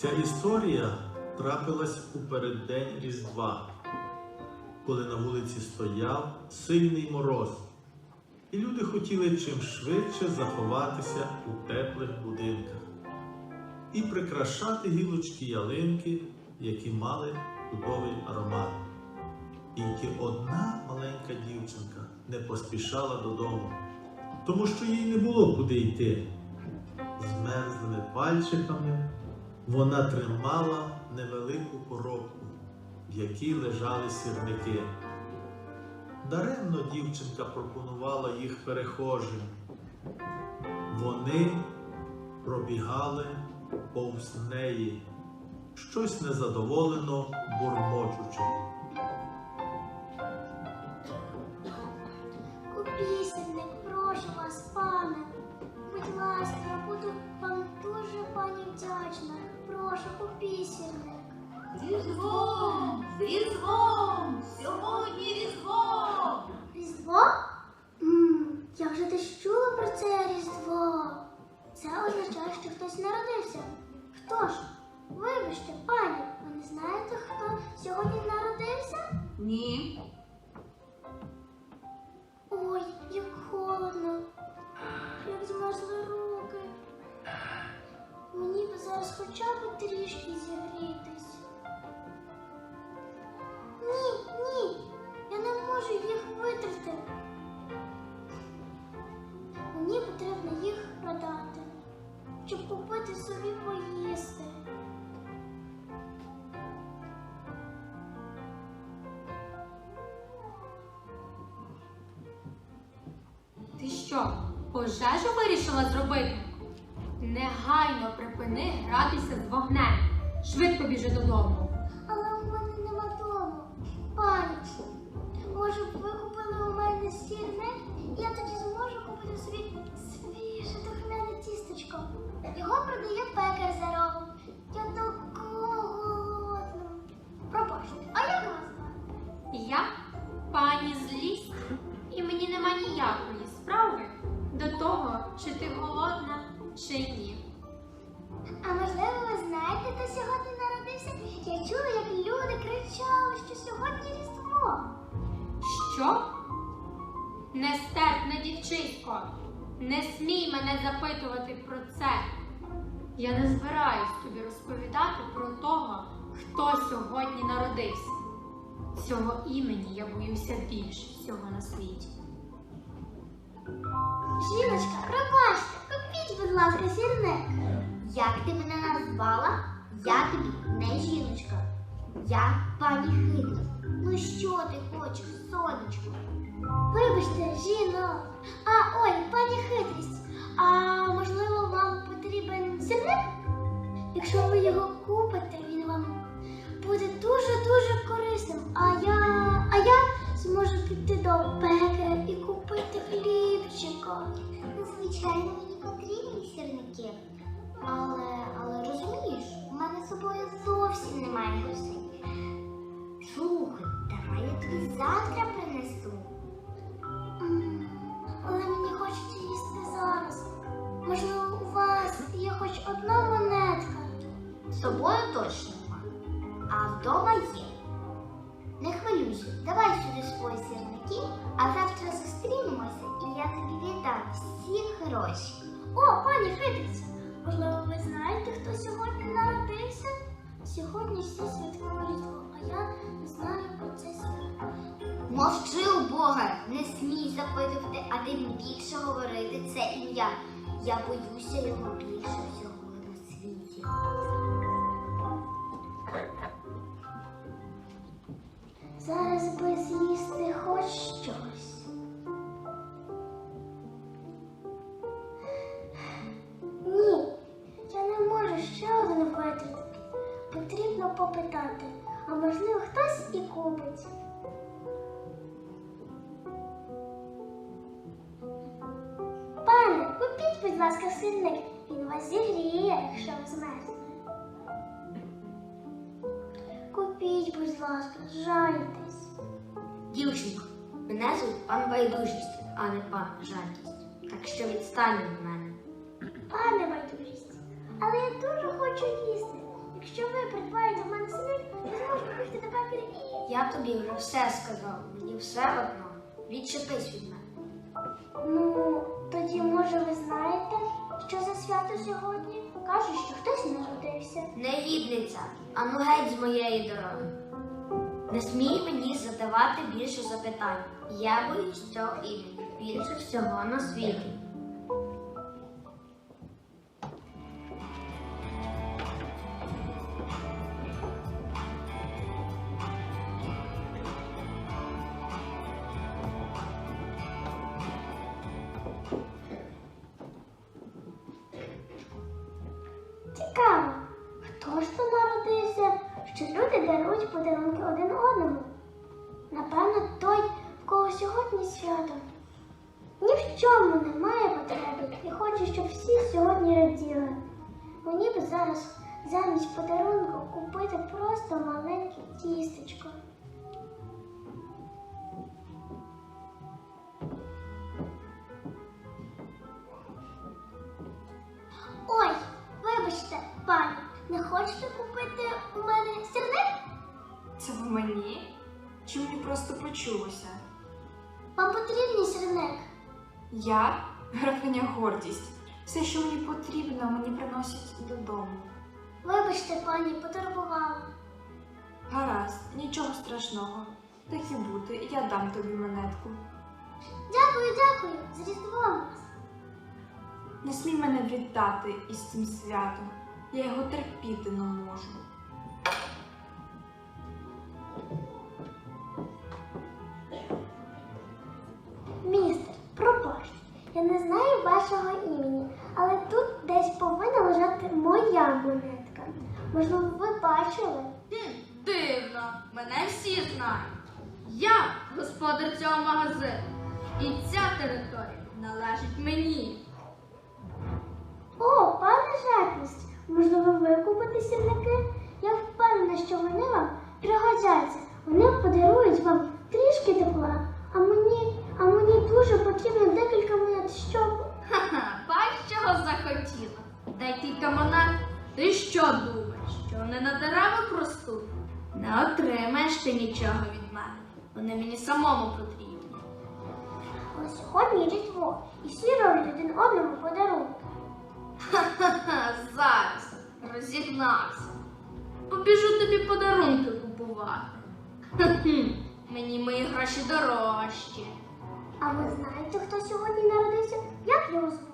Ця історія трапилась у переддень Різдва, коли на вулиці стояв сильний мороз, і люди хотіли чим швидше заховатися у теплих будинках і прикрашати гілочки ялинки, які мали чудовий аромат. Тільки одна маленька дівчинка не поспішала додому, тому що їй не було куди йти. Змерзлими пальчиками вона тримала невелику коробку, в якій лежали сірники. Даремно дівчинка пропонувала їх перехожим. Вони пробігали повз неї, щось незадоволено бурмочучи. Купісник, прошу вас, пане. Будь ласка, буду вам дуже пані вдячна. Прошу, купісник. Різдвом! Різдвом! Сьогодні Різдво! Різдво? М, я вже десь чула про це Різдво. Це означає, що хтось народився. Хто ж? Вибачте, пані, ви не знаєте, хто сьогодні народився? Ні. Зараз хоча б трішки зігрітись. Ні, ні, я не можу їх витерти. Мені потрібно їх продати, щоб купити собі поїсти. Ти що, пожежу вирішила зробити? Негайно припини гратися з вогнем. Швидко біжи додому. Чула, як люди кричали, що сьогодні Різдво. Що? Нестерпне дівчисько, не смій мене запитувати про це. Я не збираюсь тобі розповідати про того, хто сьогодні народився. Цього імені я боюся більше всього на світі. Жіночка, пробачте, купіть, будь ласка, сірник. Як ти мене назвала? Я тобі не жіночка. Я пані хитра. Ну що ти хочеш, сонечко? Вибачте, жіно. А ой, пані хитрість. А можливо, вам потрібен сірник? Якщо ви його купите, він вам буде дуже-дуже корисним. А я, а я зможу піти до пекаря і купити хлібчика. Звичайно, мені потрібні сірники. Але, собою зовсім немає грошей. Слухай, давай я тобі завтра принесу. Але мені хочеться їсти зараз. Можливо, у вас є хоч одна монетка. З собою точно нема. А вдома є. Не хвилюйся, давай сюди свої сірники, а завтра зустрінемося і я тобі віддам всі гроші. Тим більше говорити це ім'я. Я боюся його більше ласка, сирник. Він вас зігріє, якщо ви змерзли. Купіть, будь ласка, жальтесь. Дівчинко, мене звуть пан байдужість, а не пан жадність. Так що відстань від мене. Пане байдужість, але я дуже хочу їсти. Якщо ви придбаєте в мене сини, я зможу бігти до пекаря і. Я тобі вже все сказав, мені все одно. Відчепись від мене. Ну, свято сьогодні? Кажуть, що хтось народився. Негідниця, ану геть з моєї дороги. Не смій мені задавати більше запитань. Я боюсь цього і більше всього на світі. Свято. Ні в чому немає потреби і хочу, щоб всі сьогодні раділи. Мені б зараз замість подарунку купити просто маленьке тістечко. Ой, вибачте, пані, не хочете купити у мене сірник? Це в мені? Чи мені просто почулося? Вам потрібний сірник? Я графиня гордість. Все, що мені потрібно, мені приносять додому. Вибачте, пані, потурбувала. Гаразд, нічого страшного. Так і бути, я дам тобі монетку. Дякую, дякую, з Різдвом вас. Не смій мене віддати із цим святом. Я його терпіти не можу. Знаю вашого імені, але тут десь повинна лежати моя монетка. Можливо, ви бачили? Хм, дивно, мене всі знають. Я господар цього магазину. І ця територія належить мені. О, пане жадність, можливо, ви купите сірники? Я впевнена, що вони вам пригодяться. Вони подарують вам трішки тепла, а мені, а мені дуже потрібно декілька монет, щоб. Чого захотіла. Дай кілька монет. Ти що думаєш, що вони на дерева простуть? Не отримаєш ти нічого від мене. Вони мені самому потрібні. Але сьогодні Різдво, і всі роблять один одному подарунки. Ха-ха, зараз розігнався. Побіжу тобі подарунки купувати. Мені мої гроші дорожчі. А ви знаєте, хто сьогодні народився? Як його звуть?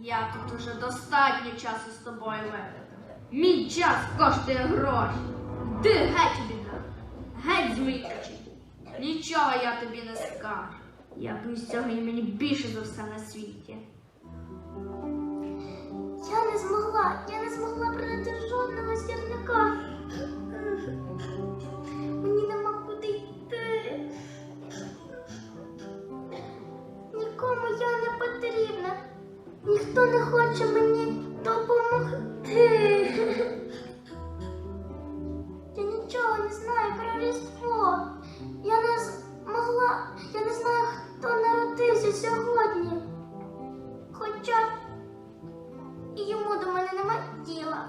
Я тут уже достатньо часу з тобою витратив. Мій час коштує гроші. Ти геть біда. Геть з. Нічого я тобі не скажу. Я боюсь цього імені більше за все на світі. Я не змогла, я не змогла продати хоче мені допомогти. Я нічого не знаю про Різдво. Я не змогла, я не знаю, хто народився сьогодні. Хоча і йому до мене нема діла.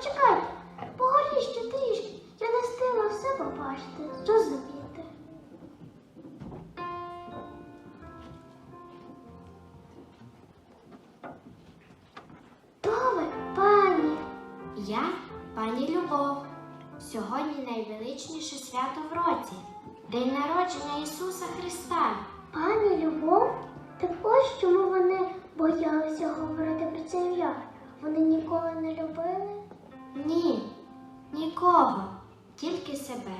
почекайте, погорі ще трішки. Я не встигла все побачити, зрозуміти. То ви, пані? Я пані Любов. Сьогодні найвеличніше свято в році День народження Ісуса Христа. Пані Любов, так ось чому вони боялися говорити про це ім'я. Вони ніколи не любили. Ні, нікого, тільки себе.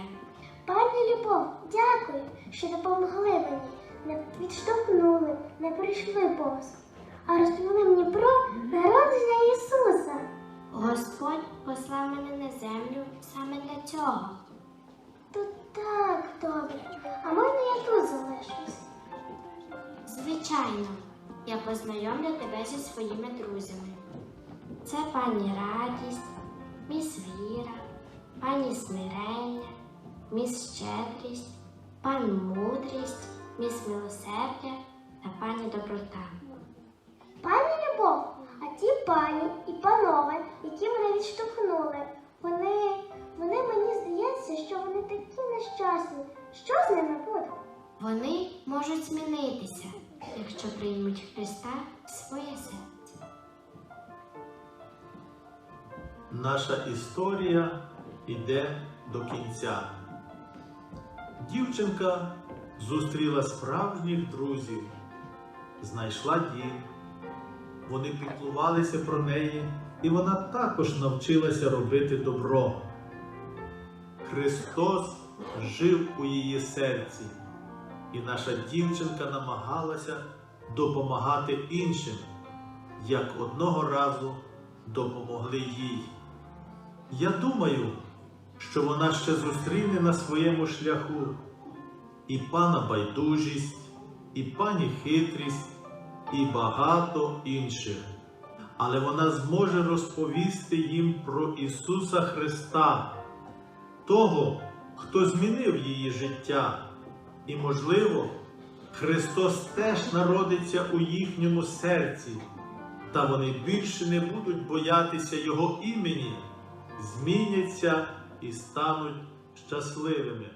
Пані Любов, дякую, що допомогли мені, не відштовхнули, не прийшли повз, а розповіли мені про народження Ісуса. Господь послав мене на землю саме для цього. Тут так добре. А можна я тут залишусь? Звичайно, я познайомлю тебе зі своїми друзями. Це пані Радість, міс Віра, пані Смирення, міс Щедрість, пан Мудрість, міс Милосердя та пані Доброта. Пані Любов, а ті пані і панове, які мене відштовхнули, вони, вони мені здається, що вони такі нещасні. Що з ними буде? Вони можуть змінитися, якщо приймуть Христа в своє серце. Наша історія йде до кінця. Дівчинка зустріла справжніх друзів, знайшла дім. Вони піклувалися про неї, і вона також навчилася робити добро. Христос жив у її серці, і наша дівчинка намагалася допомагати іншим, як одного разу допомогли їй. Я думаю, що вона ще зустріне на своєму шляху і пана байдужість, і пані хитрість, і багато інших. Але вона зможе розповісти їм про Ісуса Христа, того, хто змінив її життя. І, можливо, Христос теж народиться у їхньому серці, та вони більше не будуть боятися Його імені, зміняться і стануть щасливими.